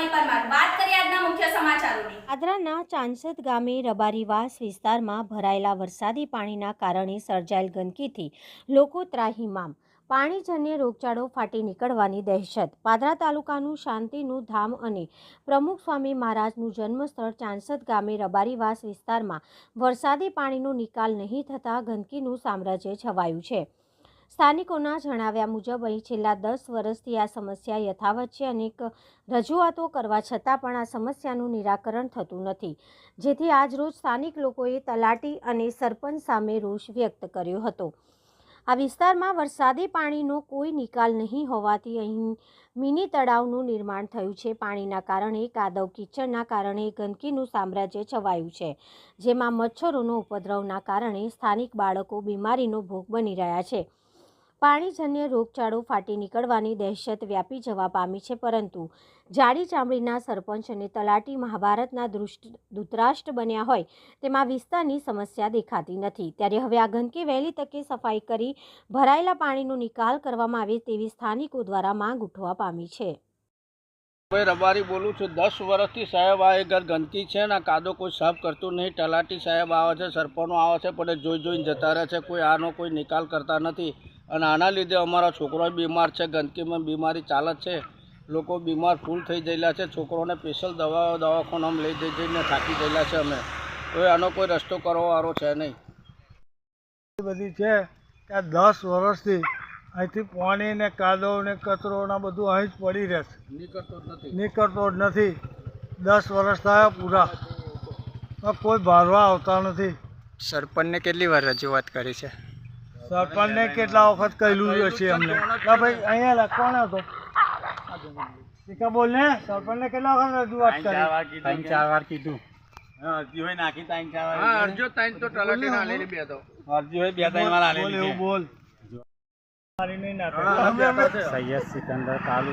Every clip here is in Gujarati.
રૂપાલી ચાંસદ ગામે રબારીવાસ વિસ્તારમાં ભરાયેલા વરસાદી પાણીના કારણે સર્જાયેલ ગંદકીથી લોકો ત્રાહીમામ પાણીજન્ય રોગચાળો ફાટી નીકળવાની દહેશત. પાદરા તાલુકાનું શાંતિનું ધામ અને પ્રમુખ સ્વામી મહારાજનું જન્મસ્થળ ચાંસદ ગામે રબારીવાસ વિસ્તારમાં વરસાદી પાણીનો નિકાલ નહીં થતાં ગંદકીનું સામ્રાજ્ય છવાયું છે. સ્થાનિકોના જણાવ્યા મુજબ, અહીં છેલ્લા દસ વર્ષથી આ સમસ્યા યથાવત છે અનેક રજૂઆતો કરવા છતાં પણ આ સમસ્યાનું નિરાકરણ થતું નથી, જેથી આજરોજ સ્થાનિક લોકોએ તલાટી અને સરપંચ સામે રોષ વ્યક્ત કર્યો હતો. આ વિસ્તારમાં વરસાદી પાણીનો કોઈ નિકાલ નહીં હોવાથી અહીં મિની તળાવનું નિર્માણ થયું છે. પાણીના કારણે કાદવ કિચડના કારણે ગંદકીનું સામ્રાજ્ય છવાયું છે, જેમાં મચ્છરોનો ઉપદ્રવના કારણે સ્થાનિક બાળકો બીમારીનો ભોગ બની રહ્યા છે. પાણીજન્ય રોગચાળો ફાટી નીકળવાની દહેશત વ્યાપી જવા પામી છે, પરંતુ જાડી ચામડીના સરપંચ અને તલાટી મહાભારતના દૃષ્ટ, ધૃતરાષ્ટ્ર બન્યા હોય તેમાં વિસ્તારની સમસ્યા દેખાતી નથી. ત્યારે હવે આ ગંદકી વહેલી તકે સફાઈ કરી ભરાયેલા પાણીનો નિકાલ કરવામાં આવે તેવી સ્થાનિકો દ્વારા માંગ ઉઠવા પામી છે. ભાઈ રબારી બોલું છું, દસ વર્ષથી સાહેબ આ ઘર ગંદકી છે ને કાદો કોઈ સાફ કરતું નહીં. તલાટી સાહેબ આવે છે, સરપંચો આવે છે, પણ જોઈ જોઈને જતા રહે છે. કોઈ આનો કોઈ નિકાલ કરતા નથી. અને આના લીધે અમારા છોકરો બીમાર છે ગંદકીમાં બીમારી ચાલે છે. લોકો બીમાર ફૂલ થઈ ગયેલા છે છોકરોને સ્પેશિયલ દવાઓ દવાખાનામાં લઈ જઈ જઈને થાકી ગયેલા છે અમે. તો આનો કોઈ રસ્તો કરવાવાળો છે નહીં. બધી છે ત્યાં દસ વર્ષથી અહીંથી પાણી ને કાદવ ને કચરો ને બધું અહીં જ પડી રહેશે. નીકળતો જ નથી. નીકળતો જ નથી. દસ વર્ષ થયા પૂરા. પણ કોઈ ભારવા આવતા નથી. સરપંચને કેટલી વાર રજૂઆત કરી છે? સરપંચને કેટલા વખત કહેલું છે અમને? ભાઈ અહીંયા લખવાનો હતો? ટીકા બોલ ને સરપંચને કેટલા વખત રજૂઆત કરી? ત્રણ ચાર વાર કીધું. હા અરજો તાઈન તો તલાટીને આલેલી બે તો. અરજી હોય બે ત્રણ વાર બોલ એવું બોલ. સૈયદ સિકંદર કાલુ.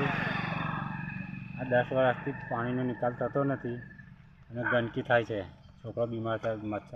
આ દસ વર્ષથી પાણીનો નિકાલ થતો નથી અને ગંદકી થાય છે. છોકરો બીમાર થાય મચ્છર